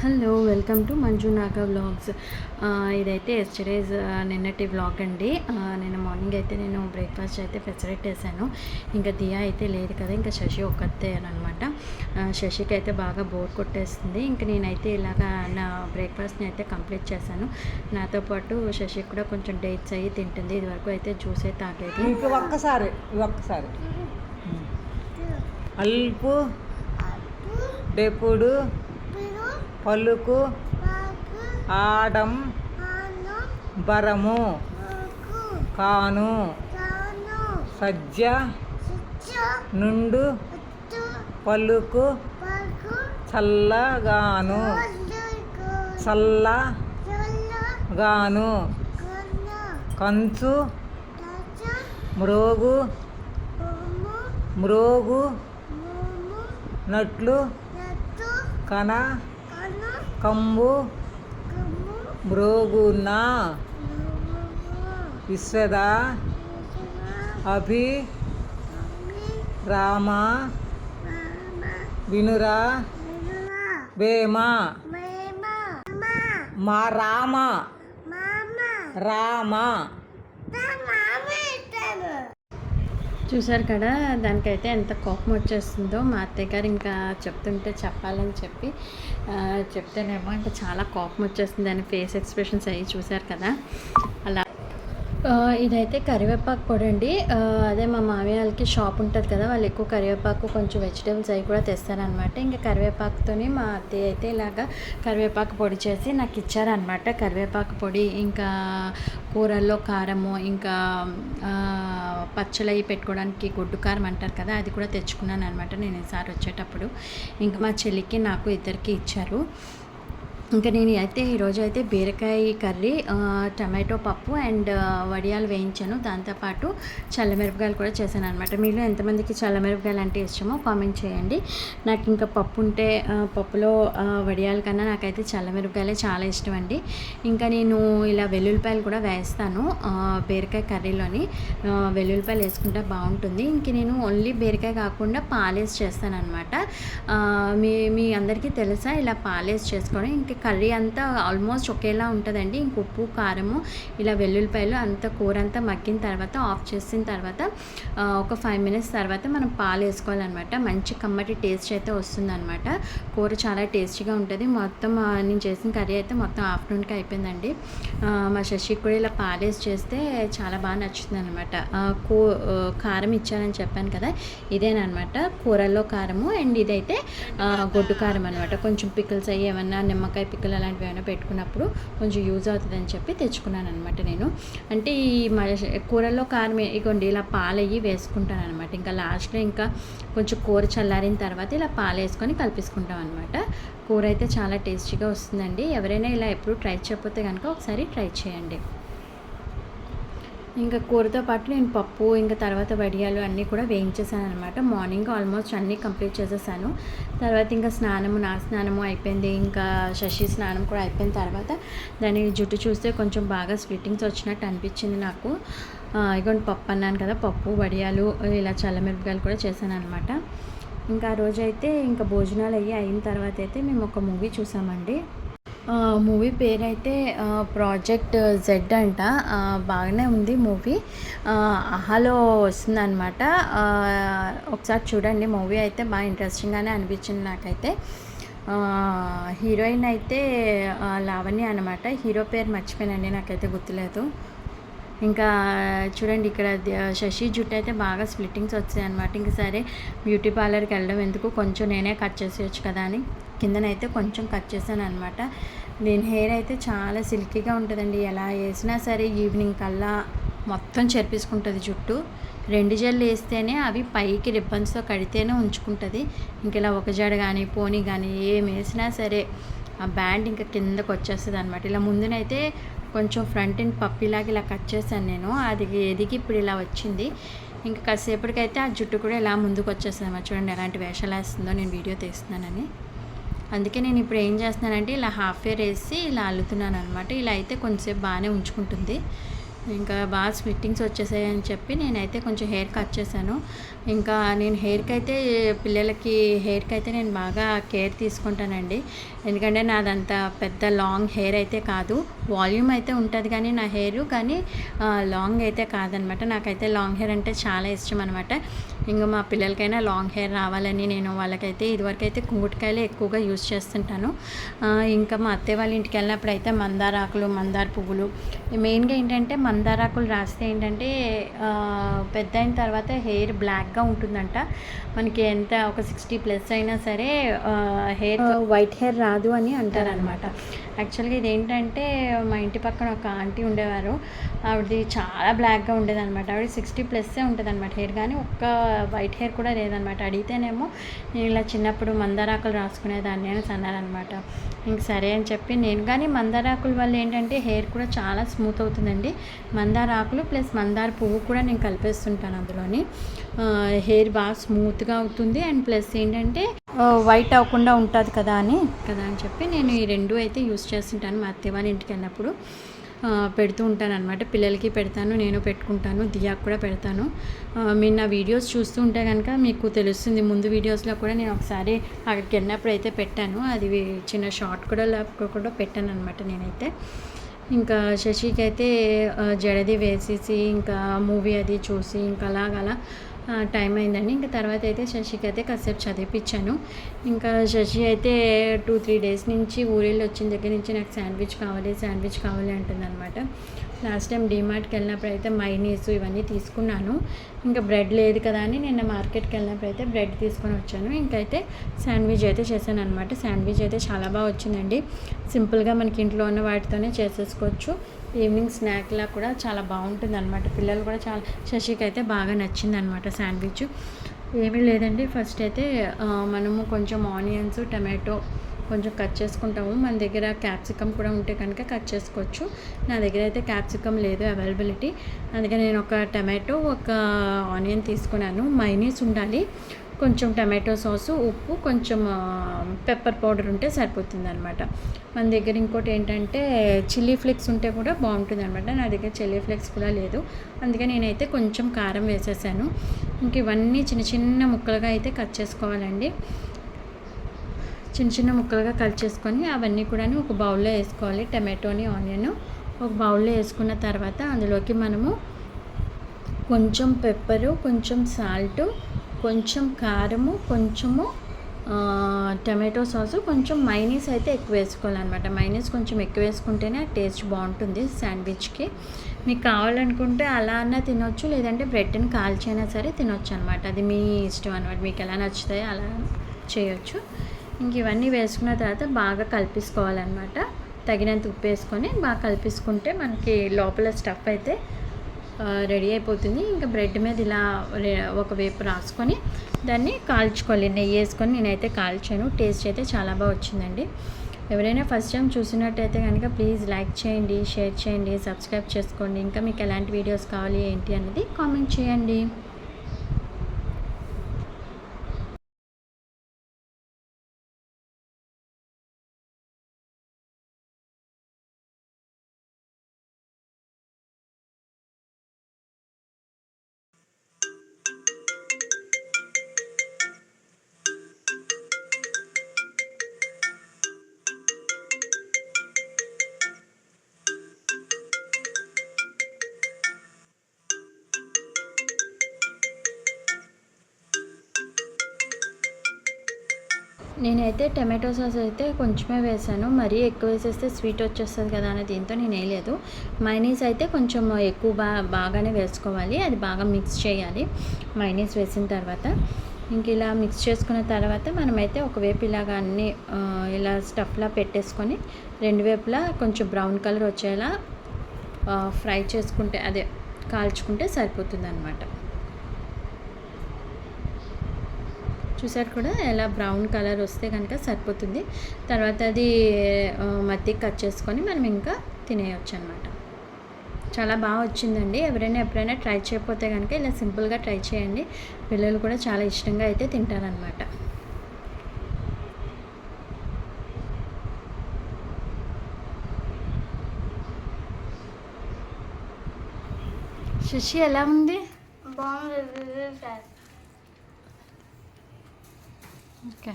Hello welcome to Manju Naga vlogs. ఇదైతే yesterday's నిన్నటి vlog అండి. ఆ, నిన్న మార్నింగ్ అయితే నేను బ్రేక్ఫాస్ట్ అయితే ఫెసిలిటీ వేసాను. ఇంకా దియా అయితే లేదు కదా ఇంకా శశి ఒక్కతే అనమాట. శశికి అయితే బాగా బోర్ కొట్టేస్తుంది. ఇంకా నేనైతే ఇలాగా నా బ్రేక్ఫాస్ట్ని అయితే కంప్లీట్ చేశాను. నాతో పాటు శశి కూడా కొంచెం డేట్స్ అయ్యి తింటుంది. ఇదివరకు అయితే జ్యూస్ అయితే తాగేది. ఒక్కసారి ఒక్కసారి. అల్పు. డెప్పుడు పలుకు ఆడం బరము కాను సజ్జ నుండు పలుకు చల్లగాను చల్లగాను కంచు మ్రోగు మ్రోగు నట్లు కన కంబు. మ్రోగున విశ్వద. అభి. రామ. వినురా. వేమ. మా రామ. రామ. చూసారు కదా దానికైతే ఎంత కోపం వచ్చేస్తుందో మా అత్తయ్య గారు ఇంకా చెప్తుంటే చెప్పాలని చెప్పి చెప్తేనేమో ఇంకా చాలా కోపం వచ్చేస్తుంది దాని ఫేస్ ఎక్స్ప్రెషన్స్ అవి చూసారు కదా. అలా. ఇదైతే కరివేపాకు పొడి అండి. అదే మా మామయ్య వాళ్ళకి షాప్ ఉంటుంది కదా వాళ్ళు ఎక్కువ కరివేపాకు కొంచెం వెజిటేబుల్స్ అవి కూడా తెస్తారనమాట. ఇంకా కరివేపాకుతోని మా అత్తయ్య అయితే ఇలాగా కరివేపాకు పొడి చేసి నాకు ఇచ్చారనమాట. కరివేపాకు పొడి ఇంకా కూరల్లో కారము ఇంకా పచ్చళ్ళు అవి పెట్టుకోవడానికి గొడ్డు కారం అంటారు కదా అది కూడా తెచ్చుకున్నాను అనమాట నేను ఈసారి వచ్చేటప్పుడు. ఇంకా మా చెల్లికి నాకు ఇద్దరికి ఇచ్చారు. ఇంకా నేను అయితే ఈరోజు అయితే బీరకాయ కర్రీ టమాటో పప్పు అండ్ వడియాలు వేయించాను. దాంతోపాటు చల్లమిరపకాయలు కూడా చేశాను అనమాట మీరు ఎంతమందికి చల్లమిరపకాయలు అంటే ఇష్టమో కామెంట్ చేయండి. నాకు ఇంకా పప్పు ఉంటే పప్పులో వడియాల కన్నా నాకైతే చల్లమిరపకాయలే చాలా ఇష్టం అండి. ఇంకా నేను ఇలా వెల్లుల్లిపాయలు కూడా వేస్తాను బీరకాయ కర్రీలోని. వెల్లుల్లిపాయలు వేసుకుంటే బాగుంటుంది. ఇంక నేను ఓన్లీ బీరకాయ కాకుండా పాలేసి చేస్తాను అనమాట మీ మీ అందరికీ తెలుసా? ఇలా పాలేసి చేసుకోవడం ఇంక కర్రీ అంతా ఆల్మోస్ట్ ఒకేలా ఉంటుందండి. ఇంక ఉప్పు కారము ఇలా వెల్లుల్లిపాయలు అంతా కూర అంతా మగ్గిన తర్వాత ఆఫ్ చేసిన తర్వాత ఒక ఫైవ్ మినిట్స్ తర్వాత మనం పాలు వేసుకోవాలన్నమాట. మంచి కమ్మటి టేస్ట్ అయితే వస్తుందన్నమాట. కూర చాలా టేస్టీగా ఉంటుంది. మొత్తం నేను చేసిన కర్రీ అయితే మొత్తం ఆఫ్టర్నూన్కి అయిపోయిందండి. మా శశికి కూడా ఇలా పాలేసి చేస్తే చాలా బాగా నచ్చుతుంది అనమాట కూ కారం ఇచ్చానని చెప్పాను కదా ఇదేనమాట కూరల్లో కారము అండ్ ఇదైతే గొడ్డు కారం అనమాట కొంచెం పికిల్స్ అయ్యి ఏమన్నా నిమ్మకాయ పిక్కలు అలాంటివి ఏమైనా పెట్టుకున్నప్పుడు కొంచెం యూజ్ అవుతుందని చెప్పి తెచ్చుకున్నాను అనమాట నేను. అంటే ఈ మ కూరల్లో కారం ఇగోండి ఇలా పాలు అయ్యి వేసుకుంటాను అనమాట ఇంకా లాస్ట్లో ఇంకా కొంచెం కూర చల్లారిన తర్వాత ఇలా పాలు వేసుకొని కలిపిసుకుంటాం అనమాట కూర అయితే చాలా టేస్టీగా వస్తుందండి. ఎవరైనా ఇలా ఎప్పుడు ట్రై చేయకపోతే కనుక ఒకసారి ట్రై చేయండి. ఇంకా కూరతో పాటు నేను పప్పు ఇంకా తర్వాత వడియాలు అన్నీ కూడా వేయించేసాను అనమాట మార్నింగ్ ఆల్మోస్ట్ అన్నీ కంప్లీట్ చేసేసాను. తర్వాత ఇంకా స్నానము నా స్నానము అయిపోయింది. ఇంకా శశి స్నానం కూడా అయిపోయిన తర్వాత దాని జుట్టు చూస్తే కొంచెం బాగా స్ప్లిట్టింగ్స్ వచ్చినట్టు అనిపించింది నాకు. ఇగోండి పప్పు అన్నాను కదా పప్పు వడియాలు ఇలా చల్లమిరపకాయలు కూడా చేశాను అనమాట ఇంకా ఆ రోజైతే ఇంకా భోజనాలు అయ్యి అయిన తర్వాత అయితే మేము ఒక మూవీ చూసామండి. మూవీ పేరు అయితే ప్రాజెక్ట్ జెడ్ అంట. బాగానే ఉంది మూవీ. అహాలో వస్తుందన్నమాట. ఒకసారి చూడండి మూవీ అయితే బాగా ఇంట్రెస్టింగ్గానే అనిపించింది నాకైతే. హీరోయిన్ అయితే లావణ్య అనమాట హీరో పేరు మర్చిపోయానండి నాకైతే గుర్తులేదు. ఇంకా చూడండి ఇక్కడ శశి జుట్టు అయితే బాగా స్ప్లిట్టింగ్స్ వచ్చాయి అనమాట ఇంక సరే బ్యూటీ పార్లర్కి వెళ్ళడం ఎందుకు? కొంచెం నేనే కట్ చేసేయచ్చు కదా అని. కిందనైతే కొంచెం కట్ చేశాను అనమాట దీని హెయిర్ అయితే చాలా సిల్కీగా ఉంటుందండి. ఎలా వేసినా సరే ఈవినింగ్ కల్లా మొత్తం చెరిపేసుకుంటుంది జుట్టు. రెండు జల్లు వేస్తేనే అవి పైకి రిబ్బన్స్తో కడితేనే ఉంచుకుంటుంది. ఇంక ఇలా ఒక జడ కానీ పోనీ కానీ ఏం వేసినా సరే ఆ బ్యాండ్ ఇంకా కిందకు వచ్చేస్తుంది అనమాట ఇలా ముందునైతే కొంచెం ఫ్రంట్ అండ్ పప్పిలాగా ఇలా కట్ చేశాను నేను. అది ఎదిగి ఇప్పుడు ఇలా వచ్చింది. ఇంకా కాసేపటికైతే ఆ జుట్టు కూడా ఇలా ముందుకు వచ్చేస్తుంది అన్నమాట చూడండి ఎలాంటి వేషాలు వేస్తుందో నేను వీడియో తీస్తున్నానని. అందుకే నేను ఇప్పుడు ఏం చేస్తున్నానంటే ఇలా హాఫ్ ఇయర్ వేసి ఇలా అల్లుతున్నాను అనమాట ఇలా అయితే కొంచెంసేపు బాగానే ఉంచుకుంటుంది. ఇంకా బాగా స్విట్టింగ్స్ వచ్చేసాయి అని చెప్పి నేనైతే కొంచెం హెయిర్ కట్ చేశాను. ఇంకా నేను హెయిర్కి అయితే పిల్లలకి హెయిర్కి అయితే నేను బాగా కేర్ తీసుకుంటానండి. ఎందుకంటే నాదంత పెద్ద లాంగ్ హెయిర్ అయితే కాదు. వాల్యూమ్ అయితే ఉంటుంది కానీ నా హెయిర్ కానీ లాంగ్ అయితే కాదనమాట నాకైతే లాంగ్ హెయిర్ అంటే చాలా ఇష్టం అనమాట ఇంకా మా పిల్లలకైనా లాంగ్ హెయిర్ రావాలని నేను వాళ్ళకైతే ఇదివరకైతే అయితే కుంగుటికాయలే ఎక్కువగా యూజ్ చేస్తుంటాను. ఇంకా మా అత్తయ్య వాళ్ళ ఇంటికి వెళ్ళినప్పుడు అయితే మందార ఆకులు మందార పువ్వులు. మెయిన్గా ఏంటంటే మందార ఆకులు రాస్తే ఏంటంటే పెద్ద అయిన తర్వాత హెయిర్ బ్లాక్గా ఉంటుందంట. మనకి ఎంత ఒక సిక్స్టీ ప్లస్ అయినా సరే హెయిర్ వైట్ హెయిర్ రాదు అని అంటారనమాట యాక్చువల్గా ఇది ఏంటంటే మా ఇంటి పక్కన ఒక ఆంటీ ఉండేవారు. ఆవిడది చాలా బ్లాక్గా ఉండేది అనమాట ఆవిడ సిక్స్టీ ప్లస్సే ఉంటుంది అనమాట హెయిర్. కానీ ఒక్క వైట్ హెయిర్ కూడా లేదనమాట అడిగితేనేమో నేను ఇలా చిన్నప్పుడు మందారాకులు రాసుకునేదాన్ని అని అన్నారనమాట ఇంక సరే అని చెప్పి నేను. కానీ మందారాకుల వల్ల ఏంటంటే హెయిర్ కూడా చాలా స్మూత్ అవుతుందండి. మందార ఆకులు ప్లస్ మందార పువ్వు కూడా నేను కలిపేస్తుంటాను అందులోని. హెయిర్ బాగా స్మూత్గా అవుతుంది అండ్ ప్లస్ ఏంటంటే వైట్ అవ్వకుండా ఉంటుంది కదా అని కదా అని చెప్పి నేను ఈ రెండు అయితే యూస్ చేస్తుంటాను మా అత్తయ్య వాళ్ళ ఇంటికి వెళ్ళినప్పుడు. పెడుతూ ఉంటాను అనమాట పిల్లలకి పెడతాను నేను పెట్టుకుంటాను దియాకు కూడా పెడతాను. మీరు నా వీడియోస్ చూస్తూ ఉంటే కనుక మీకు తెలుస్తుంది ముందు వీడియోస్లో కూడా నేను ఒకసారి అక్కడికి వెళ్ళినప్పుడు అయితే పెట్టాను. అది చిన్న షార్ట్ కూడా లేకుండా కూడా పెట్టాను అనమాట నేనైతే. ఇంకా శశికి అయితే జడది వేసేసి ఇంకా మూవీ అది చూసి ఇంకా అలాగలా టైం అయిందండి. ఇంకా తర్వాత అయితే శశికి అయితే కాసేపు చదివిపించాను ఇంకా శశి అయితే టూ త్రీ డేస్ నుంచి ఊరెళ్ళి వచ్చిన దగ్గర నుంచి నాకు శాండ్విచ్ కావాలి శాండ్విచ్ కావాలి అంటుందన్నమాట. లాస్ట్ టైం డీమార్ట్కి వెళ్ళినప్పుడు అయితే మైనీస్ ఇవన్నీ తీసుకున్నాను. ఇంకా బ్రెడ్ లేదు కదా అని నిన్న మార్కెట్కి వెళ్ళినప్పుడు అయితే బ్రెడ్ తీసుకొని వచ్చాను. ఇంకైతే శాండ్విచ్ అయితే చేశాను అనమాట శాండ్విచ్ అయితే చాలా బాగా వచ్చిందండి. సింపుల్గా మనకి ఇంట్లో ఉన్న వాటితోనే చేసేసుకోవచ్చు. ఈవినింగ్ స్నాక్లా కూడా చాలా బాగుంటుంది అనమాట పిల్లలు కూడా చాలా శశికి అయితే బాగా నచ్చింది అనమాట శాండ్విచ్. ఏమీ లేదండి. ఫస్ట్ అయితే మనము కొంచెం ఆనియన్స్ టమాటో కొంచెం కట్ చేసుకుంటాము. మన దగ్గర క్యాప్సికమ్ కూడా ఉంటే కనుక కట్ చేసుకోవచ్చు. నా దగ్గర అయితే క్యాప్సికమ్ లేదు అవైలబిలిటీ. అందుకని నేను ఒక టమాటో ఒక ఆనియన్ తీసుకున్నాను. మైనీస్ ఉండాలి. కొంచెం టమాటో సాసు ఉప్పు కొంచెం పెప్పర్ పౌడర్ ఉంటే సరిపోతుంది అనమాట మన దగ్గర ఇంకోటి ఏంటంటే చిల్లీ ఫ్లేక్స్ ఉంటే కూడా బాగుంటుంది అనమాట నా దగ్గర చిల్లీ ఫ్లేక్స్ కూడా లేదు. అందుకే నేనైతే కొంచెం కారం వేసేసాను. ఇంక ఇవన్నీ చిన్న చిన్న ముక్కలుగా అయితే కట్ చేసుకోవాలండి. చిన్న చిన్న ముక్కలుగా కట్ చేసుకొని అవన్నీ కూడా ఒక బౌల్లో వేసుకోవాలి. టమాటోని ఆనియన్ ఒక బౌల్లో వేసుకున్న తర్వాత అందులోకి మనము కొంచెం పెప్పరు కొంచెం సాల్ట్ కొంచెం కారము కొంచెము టమాటో సాసు కొంచెం మైనీస్ అయితే ఎక్కువ వేసుకోవాలన్నమాట. మైనీస్ కొంచెం ఎక్కువ వేసుకుంటేనే టేస్ట్ బాగుంటుంది శాండ్విచ్కి. మీకు కావాలనుకుంటే అలా అన్నా తినొచ్చు లేదంటే బ్రెడ్ని కాల్చైనా సరే తినొచ్చు అనమాట అది మీ ఇష్టం అనమాట మీకు ఎలా నచ్చుతాయో అలా చేయొచ్చు. ఇంక ఇవన్నీ వేసుకున్న తర్వాత బాగా కలిపేసుకోవాలన్నమాట. తగినంత ఉప్పు వేసుకొని బాగా కలిపేసుకుంటే మనకి లోపల స్టఫ్ అయితే రెడీ అయిపోతుంది. ఇంకా బ్రెడ్ మీద ఇలా ఒక ఒకవైపు రాసుకొని దాన్ని కాల్చుకోవాలి. నెయ్యి వేసుకొని నేనైతే కాల్చాను. టేస్ట్ అయితే చాలా బాగా వచ్చిందండి. ఎవరైనా ఫస్ట్ టైం చూసినట్టయితే కనుక ప్లీజ్ లైక్ చేయండి షేర్ చేయండి సబ్స్క్రైబ్ చేసుకోండి. ఇంకా మీకు ఎలాంటి వీడియోస్ కావాలి ఏంటి అనేది కామెంట్ చేయండి. నేనైతే టమాటో సాస్ అయితే కొంచెమే వేసాను. మరీ ఎక్కువ వేసేస్తే స్వీట్ వచ్చేస్తుంది కదా అనే దీంతో నేను వేయలేదు. మైనీస్ అయితే కొంచెం ఎక్కువ బా బాగానే వేసుకోవాలి. అది బాగా మిక్స్ చేయాలి. మైనీస్ వేసిన తర్వాత ఇంక ఇలా మిక్స్ చేసుకున్న తర్వాత మనమైతే ఒకవైపు ఇలాగ అన్ని ఇలా స్టఫ్లా పెట్టేసుకొని రెండు వైపులా కొంచెం బ్రౌన్ కలర్ వచ్చేలా ఫ్రై చేసుకుంటే అదే కాల్చుకుంటే సరిపోతుంది అనమాట చూసారు కూడా ఎలా బ్రౌన్ కలర్ వస్తే కనుక సరిపోతుంది. తర్వాత అది మత్తికి కట్ చేసుకొని మనం ఇంకా తినేయచ్చు అనమాట చాలా బాగా వచ్చిందండి. ఎవరైనా ఎప్పుడైనా ట్రై చేయకపోతే కనుక ఇలా సింపుల్గా ట్రై చేయండి. పిల్లలు కూడా చాలా ఇష్టంగా అయితే తింటారనమాట. శశి ఎలా ఉంది? బాగుంది సార్ 嗯，给。